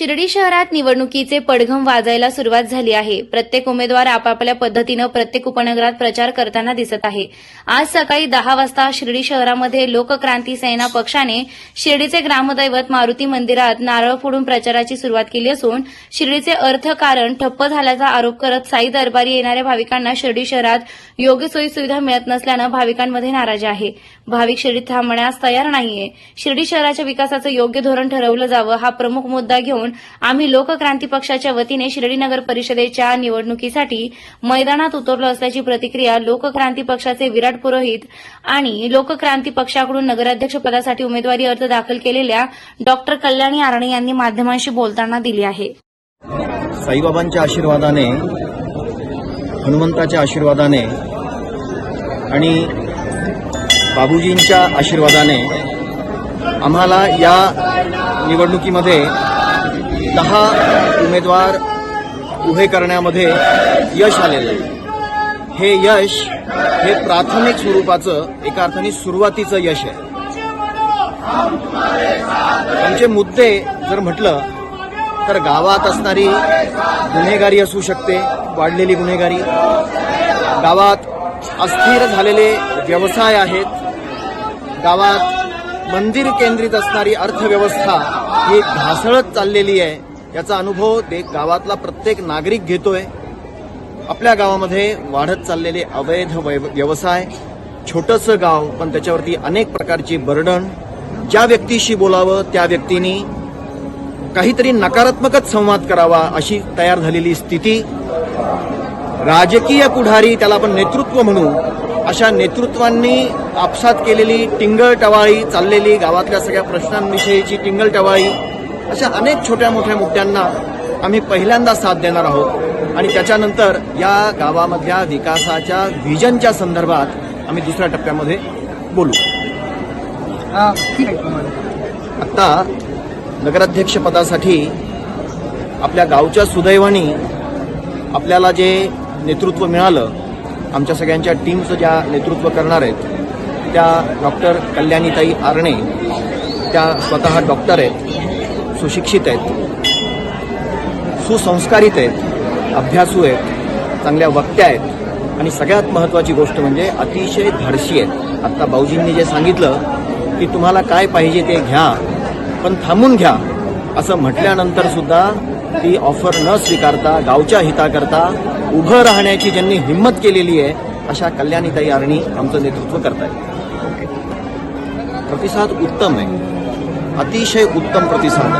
शिर्डी शहरात निवडणुकीचे पडघम वाजायला सुरुवात झाली आहे. प्रत्येक उमेदवार आपापल्या पद्धतीनं प्रत्येक उपनगरात प्रचार करताना दिसत आहे. आज सकाळी दहा वाजता शिर्डी शहरामध्ये लोकक्रांती सेना पक्षाने शिर्डीचे ग्रामदैवत मारुती मंदिरात नारळ फोडून प्रचाराची सुरुवात केली असून शिर्डीचे अर्थकारण ठप्प झाल्याचा आरोप करत साई दरबारी येणाऱ्या भाविकांना शिर्डी शहरात योग्य सोयी सुविधा मिळत नसल्यानं भाविकांमध्ये नाराजी आहे. भाविक शिर्डीत थांबण्यास तयार नाहीये. शिर्डी शहराच्या विकासाचं योग्य धोरण ठरवलं जावं हा प्रमुख मुद्दा घेऊन आम्ही लोकक्रांती पक्षाच्या वतीने शिर्डी नगर परिषदेच्या निवडणुकीसाठी मैदानात उतरलो असल्याची प्रतिक्रिया लोकक्रांती पक्षाचे विराट पुरोहित आणि लोकक्रांती पक्षाकडून नगराध्यक्ष पदासाठी उमेदवारी अर्ज दाखल केलेल्या डॉक्टर कल्याणी आरणे यांनी माध्यमांशी बोलताना दिली आहे. साईबाबांच्या आशीर्वादाने हनुमंताच्या आशीर्वादाने आणि बाबूजींच्या आशीर्वादाने आम्हाला या निवडणुकीमध्ये दहा उमेदवार उभे करण्यामध्ये यश आलेलं आहे. हे यश हे प्राथमिक स्वरूपाचं एका अर्थाने सुरुवातीचं यश आहे. आमचे मुद्दे जर म्हटलं तर गावात असणारी गुन्हेगारी असू शकते वाढलेली गुन्हेगारी. गावात अस्थिर झालेले व्यवसाय आहेत. गावात मंदिर केंद्रित असणारी अर्थव्यवस्था ही ढासळत चाललेली आहे. याचा अनुभव ते गावातला प्रत्येक नागरिक घेतोय. आपल्या गावामध्ये वाढत चाललेले अवैध व्यवसाय छोटंसं गाव पण त्याच्यावरती अनेक प्रकारची बर्डन. ज्या व्यक्तीशी बोलावं त्या व्यक्तीनी काहीतरी नकारात्मकच संवाद करावा अशी तयार झालेली स्थिती. राजकीय पुढारी त्याला आपण नेतृत्व म्हणू. अशा नेतृत्वांनी आपसात केलेली टिंगल टवाळी चाललेली गावातल्या सगळ्या प्रश्नांविषयीची टिंगल टवाळी अशा अनेक छोट्या मोठ्या मुद्द्यांना आम्ही पहिल्यांदा साथ देणार आहोत. आणि त्याच्यानंतर या गावामधल्या विकासाच्या व्हिजनच्या संदर्भात आम्ही दुसऱ्या टप्प्यामध्ये बोलू. आत्ता नगराध्यक्षपदासाठी आपल्या गावच्या सुदैवानी आपल्याला जे नेतृत्व मिळालं आमच्या सगळ्यांच्या टीमचं ज्या नेतृत्व करणार आहेत त्या डॉक्टर कल्याणीताई आरणे त्या स्वतः डॉक्टर आहेत सुशिक्षित आहेत सुसंस्कारित आहेत अभ्यासू आहेत चांगल्या वक्त्या आहेत आणि सगळ्यात महत्त्वाची गोष्ट म्हणजे अतिशय धाडशी आहेत. आत्ता भाऊजींनी जे सांगितलं की तुम्हाला काय पाहिजे ते घ्या पण थांबून घ्या. असं म्हटल्यानंतर सुद्धा ती ऑफर न स्वीकारता गावच्या हिताकरता उभं राहण्याची ज्यांनी हिंमत केलेली आहे अशा कल्याणीताई आरणी आमचं नेतृत्व करतायत. प्रतिसाद उत्तम आहे. अतिशय उत्तम प्रतिसाद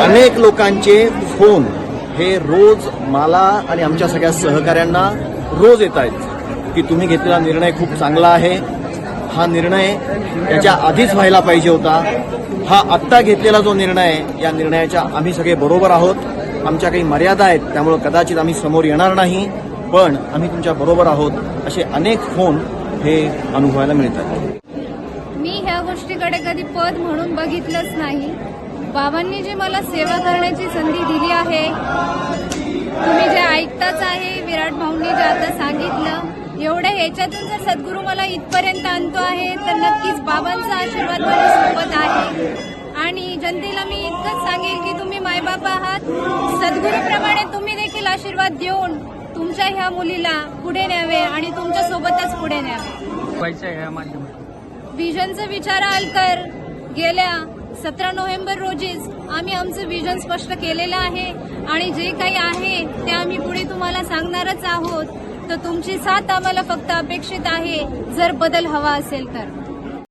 अनेक लोकांचे फोन हे रोज मला आणि आमच्या सगळ्या सहकाऱ्यांना रोज येत आहेत की तुम्ही घेतलेला निर्णय खूप चांगला आहे. हा निर्णय त्याच्या आधीच व्हायला पाहिजे होता. हा आत्ता घेतलेला जो निर्णय आहे या निर्णयाच्या आम्ही सगळे बरोबर आहोत. आमच्या काही मर्यादा आहेत त्यामुळं कदाचित आम्ही समोर येणार नाही पण आम्ही तुमच्या बरोबर आहोत असे अनेक फोन हे अनुभवायला मिळतात. मी ह्या गोष्टीकडे कधी पद म्हणून बघितलंच नाही. बाबांनी जी मला सेवा करण्याची संधी दिली आहे तुम्ही जे ऐकताच आहे विराट भाऊंनी जे आता सांगितलं एवढ्या ह्याच्यातून जर सद्गुरू मला इथपर्यंत आणतो आहे तर नक्कीच बाबांचा आशीर्वाद आणि जनतेला मी इतकंच सांगेल की तुम्ही मायबाप आहात. सद्गुरूप्रमाणे तुम्ही देखील आशीर्वाद देऊन तुमच्या ह्या मुलीला पुढे न्यावे आणि तुमच्या सोबतच पुढे न्यावे. विजनचं विचाराल कर गेल्या सतरा नोव्हेंबर रोजीच आम्ही आमचं विजन स्पष्ट केलेलं आहे आणि जे काही आहे ते आम्ही पुढे तुम्हाला सांगणारच आहोत. तर तुमची साथ आम्हाला फक्त अपेक्षित आहे. जर बदल हवा असेल तर.